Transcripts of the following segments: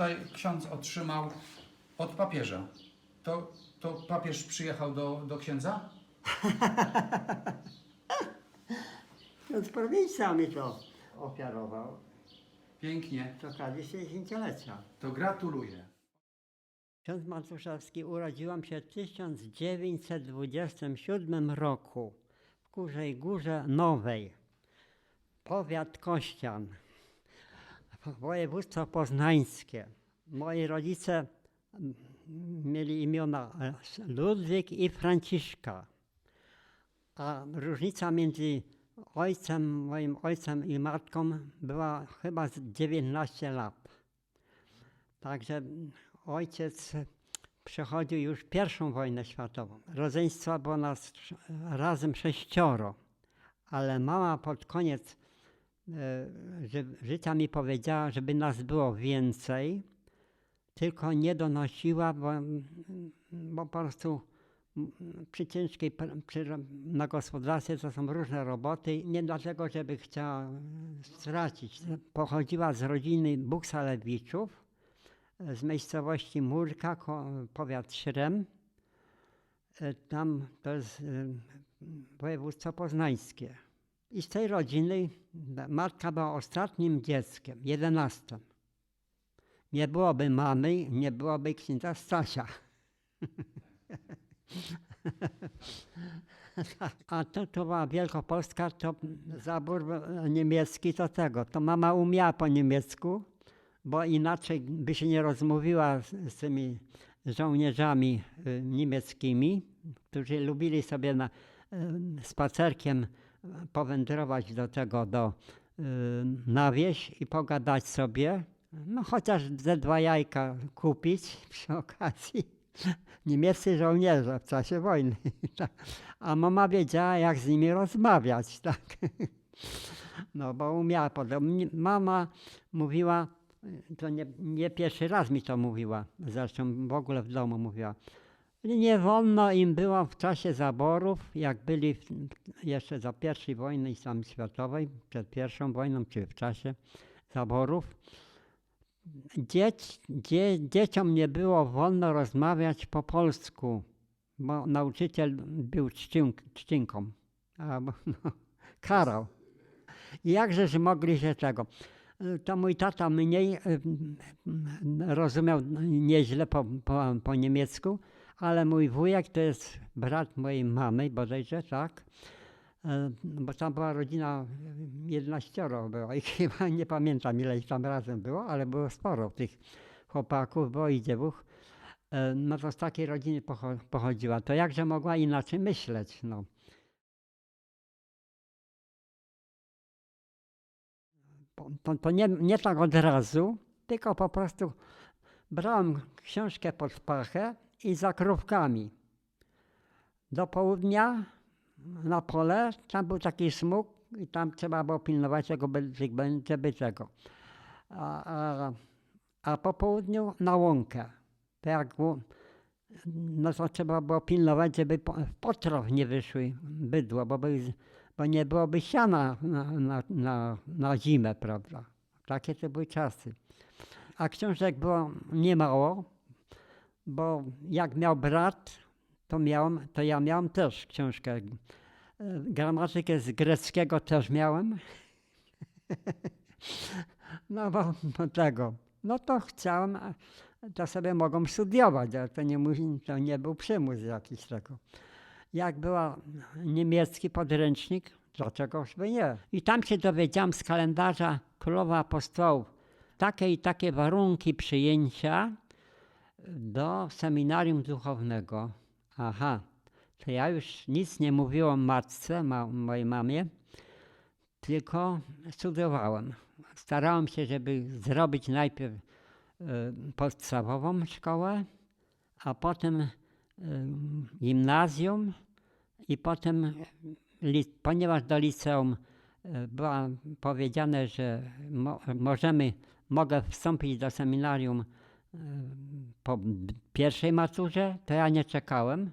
Tutaj ksiądz otrzymał od papieża. To, to papież przyjechał do, do księdza? Od prowincja mi to ofiarował Pięknie. z okazji 60-lecia. To gratuluję. Ksiądz Matuszewski urodziłam się w 1927 roku w Kurzej Górze Nowej, powiat Kościan, województwo poznańskie. Moi rodzice mieli imiona Ludwik i Franciszka, a różnica między ojcem, moim ojcem i matką była chyba z 19 lat. Także ojciec przechodził już pierwszą wojnę światową. Rodzeństwa było nas razem sześcioro, ale mama pod koniec e, ży- życia mi powiedziała, żeby nas było więcej, tylko nie donosiła, bo, mm, bo po prostu mm, przy ciężkiej, pr- przy, na gospodarstwie to są różne roboty, nie dlatego, żeby chciała e, stracić. Pochodziła z rodziny Buksalewiczów, z miejscowości Murka, powiat Śrem. E, Tam to jest e, województwo poznańskie. I z tej rodziny matka była ostatnim dzieckiem, jedenastym. Nie byłoby mamy, nie byłoby księdza Stasia. A to, to była Wielkopolska, to zabór e, niemiecki to tego. To mama umiała po niemiecku, bo inaczej by się nie rozmówiła z, z tymi żołnierzami y, niemieckimi, którzy lubili sobie na, y, spacerkiem powędrować do tego, do, y, na wieś i pogadać sobie. No chociaż ze dwa jajka kupić przy okazji. Niemieccy żołnierze w czasie wojny. A mama wiedziała, jak z nimi rozmawiać. Tak? No bo umiała. Podobnie. Mama mówiła, to nie, nie pierwszy raz mi to mówiła, zresztą w ogóle w domu mówiła. Nie wolno im było w czasie zaborów, jak byli jeszcze za pierwszej wojny światowej, przed pierwszą wojną, czy w czasie zaborów, dzieć, dzie, dzieciom nie było wolno rozmawiać po polsku, bo nauczyciel był trzcink, trzcinką, albo no, karał. I jakżeż mogli się tego? To mój tata mniej rozumiał nieźle po, po, po niemiecku, ale mój wujek to jest brat mojej mamy, bodajże, tak? Y, Bo tam była rodzina, 11 było i chyba nie pamiętam ile ich tam razem było, ale było sporo tych chłopaków, było i dziewuch. No to z takiej rodziny pocho- pochodziła. To jakże mogła inaczej myśleć, no. to, to nie, nie tak od razu, tylko po prostu brałem książkę pod pachę i za krówkami. Do południa na pole, tam był taki smug i tam trzeba było pilnować tego, by- żeby tego. A, a, a po południu na łąkę. To jak no to trzeba było pilnować, żeby w potroch nie wyszły bydło, bo, by, bo nie byłoby siana na, na, na, na zimę, prawda. Takie to były czasy. A książek było niemało, bo jak miał brat, to, miałem, to ja miałem też książkę. E, Gramatykę z greckiego też miałem. No bo, tego. No to chciałem, to sobie mogą studiować, ale to nie, to nie był przymus jakiś tego. Jak była niemiecki podręcznik, dlaczegoż by nie. I tam się dowiedziałam z kalendarza Królowa Apostołów, takie i takie warunki przyjęcia do seminarium duchownego. Aha, to ja już nic nie mówiłam matce, ma, mojej mamie, tylko studiowałem. Starałem się, żeby zrobić najpierw y, podstawową szkołę, a potem y, gimnazjum i potem, li, ponieważ do liceum y, było powiedziane, że mo, możemy, mogę wstąpić do seminarium po pierwszej maturze, to ja nie czekałem,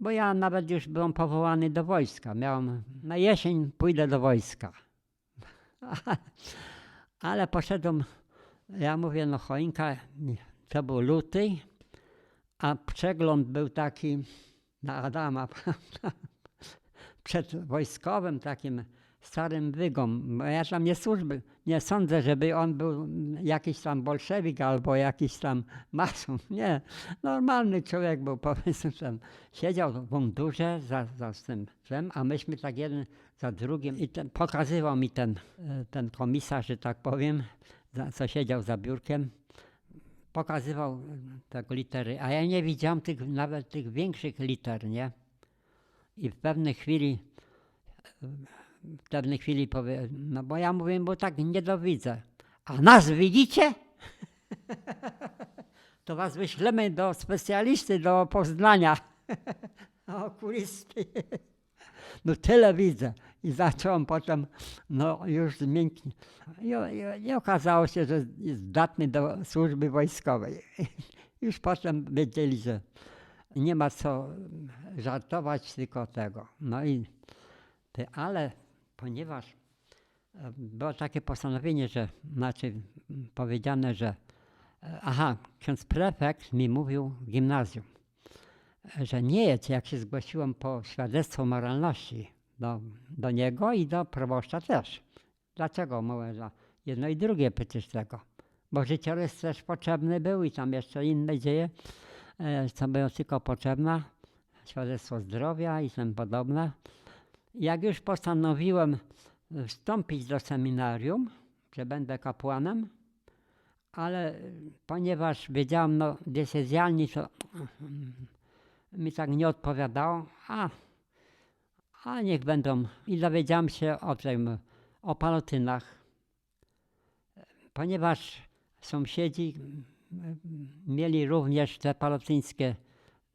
bo ja nawet już byłem powołany do wojska. Miałem, na jesień pójdę do wojska. Ale poszedłem Ja mówię, no choinka, to był luty, a przegląd był taki na Adama, prawda? Przed wojskowym takim starym wygom, ja tam nie służby, nie sądzę, żeby on był jakiś tam bolszewik albo jakiś tam mason, nie. Normalny człowiek był, powiedzmy, tam siedział w mundurze za, za tym, a myśmy tak jeden za drugim i ten, pokazywał mi ten, e, ten komisarz, że tak powiem, za, co siedział za biurkiem, pokazywał tak litery, a ja nie widziałem tych, nawet tych większych liter, nie? I w pewnej chwili, w pewnej chwili powie, no bo ja mówię, bo tak nie dowidzę. A nas widzicie? to was wyślemy do specjalisty, do Poznania. Okulisty. No tyle widzę. I zacząłem potem, no już miękki. I, i, I okazało się, że jest zdatny do służby wojskowej. Już potem wiedzieli, że nie ma co żartować, tylko tego. No i ty, ale ponieważ e, było takie postanowienie, że znaczy powiedziane, że e, aha, ksiądz prefekt mi mówił w gimnazjum, że nie jest, jak się zgłosiłem po świadectwo moralności do, do niego i do proboszcza też. Dlaczego? Mówię, że jedno i drugie przecież tego. Bo życiorys też potrzebny był i tam jeszcze inne dzieje, e, co było tylko potrzebne. Świadectwo zdrowia i tym podobne. Jak już postanowiłem wstąpić do seminarium, że będę kapłanem, ale ponieważ wiedziałem, no diecezjalni to mi tak nie odpowiadało, a, a niech będą. I dowiedziałem się o tym, o palotynach, ponieważ sąsiedzi mm, mieli również te palotyńskie,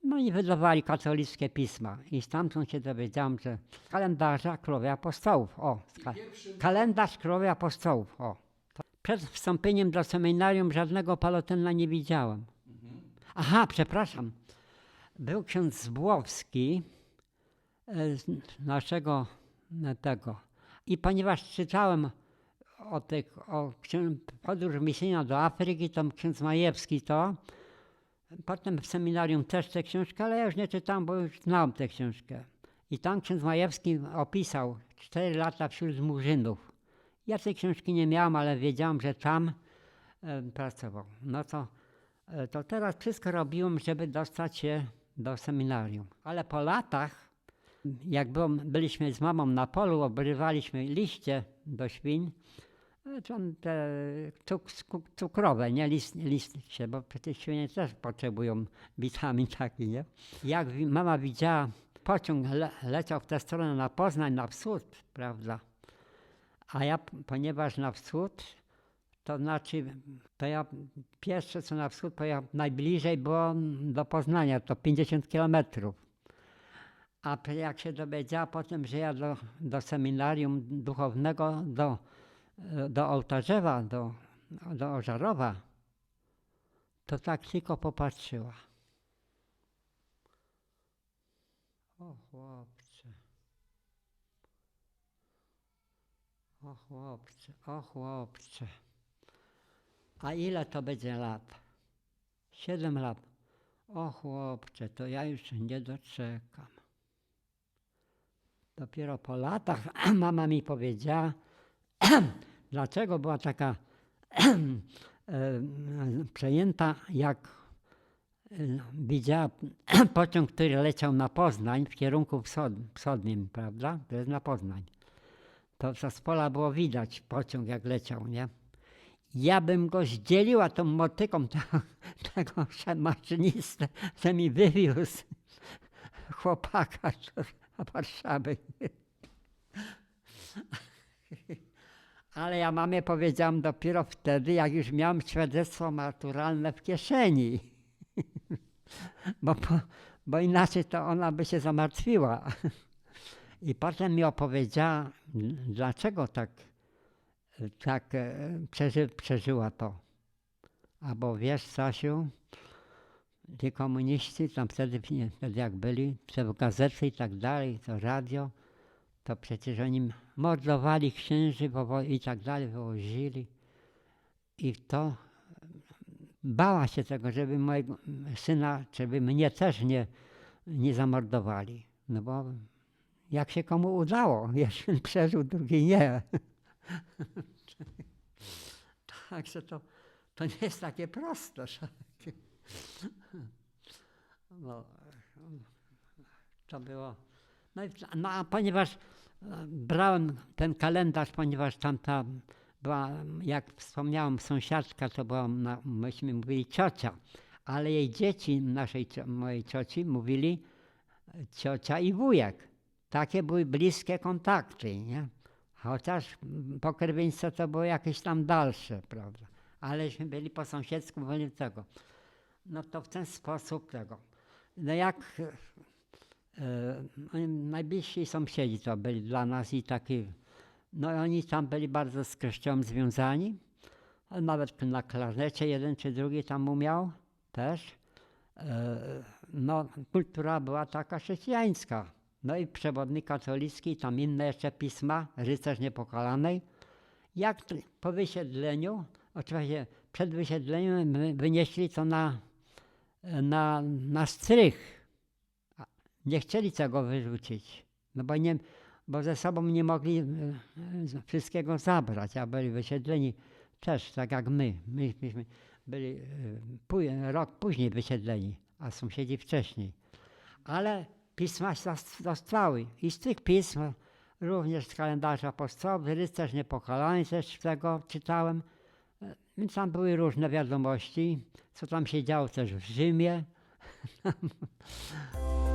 no i wydawali katolickie pisma. I stamtąd się dowiedziałem, że kalendarza królowi apostołów, o, ka- kalendarz królowi apostołów, o. Przed wstąpieniem do seminarium żadnego palotyna nie widziałem. Aha, przepraszam. Był ksiądz Zbłowski e, z naszego e, tego. I ponieważ czytałem o, tych, o podróż misyjna do Afryki, to ksiądz Majewski to. Potem w seminarium też tę książkę, ale ja już nie czytałem, bo już znałem tę książkę. I tam ksiądz Majewski opisał cztery lata wśród murzynów. Ja tej książki nie miałem, ale wiedziałem, że tam e, pracował. No to, e, to teraz wszystko robiłem, żeby dostać się do seminarium. Ale po latach, jak byłem, byliśmy z mamą na polu, obrywaliśmy liście do świń, to on te cuk, cuk, cukrowe, nie list, liście, bo przecież świnie też potrzebują witamin taki, nie? Jak mama widziała, pociąg le, leciał w tę stronę na Poznań, na wschód, prawda? A ja, ponieważ na wschód, to znaczy, to ja pierwsze co na wschód, to ja najbliżej było do Poznania, to 50 kilometrów. A jak się dowiedziała potem, że ja do, do seminarium duchownego, do, do Ołtarzewa, do, do Ożarowa, to tak tylko popatrzyła. O chłopcze. O chłopcze, o chłopcze. A ile to będzie lat? Siedem lat. O chłopcze, to ja już nie doczekam. Dopiero po latach mama mi powiedziała, dlaczego była taka przejęta, jak widziała pociąg, który leciał na Poznań w kierunku wschod, wschodnim, prawda? To jest na Poznań. To, z pola było widać pociąg, jak leciał, nie? Ja bym go zdzieliła tą motyką tego, tego maszynistę, że mi wywiózł chłopaka do Warszawy. Ale ja mamie powiedziałam dopiero wtedy, jak już miałem świadectwo maturalne w kieszeni. Bo, bo, inaczej to ona by się zamartwiła. I potem mi opowiedziała, dlaczego tak, tak e, przeży, przeżyła to. Albo wiesz, Stasiu, ci komuniści tam wtedy, wtedy jak byli, te gazety i tak dalej, to radio, to przecież oni mordowali księży i tak dalej, wywozili. I to bała się tego, żeby mojego syna, żeby mnie też nie, nie zamordowali. No bo jak się komu udało, jeden przeżył, drugi nie. Także to, to nie jest takie proste. No, to było. No, no a ponieważ e, brałem ten kalendarz, ponieważ tamta była, jak wspomniałem, sąsiadka, to była, na, myśmy mówili ciocia, ale jej dzieci, naszej, mojej cioci, mówili e, ciocia i wujek. Takie były bliskie kontakty, nie? Chociaż pokrewieństwo to było jakieś tam dalsze, prawda? Aleśmy byli po sąsiedzku, byli tego. No to w ten sposób tego. No jak najbliżsi sąsiedzi to byli dla nas i taki, no oni tam byli bardzo z kościołem związani. Nawet na klarnecie jeden czy drugi tam umiał też. E, No, kultura była taka chrześcijańska. No i przewodnik katolicki, tam inne jeszcze pisma, rycerz niepokalanej. Jak po wysiedleniu, oczywiście przed wysiedleniem wynieśli to na, na, na strych. Nie chcieli tego wyrzucić, no bo, nie, bo ze sobą nie mogli e, e, wszystkiego zabrać, a byli wysiedleni też, tak jak my. My myśmy byli e, rok później wysiedleni, a sąsiedzi wcześniej. Ale pisma zas- zostały i z tych pism, również z kalendarza apostolowych, rycerz niepokalany też tego czytałem. Więc tam były różne wiadomości, co tam się działo też w Rzymie.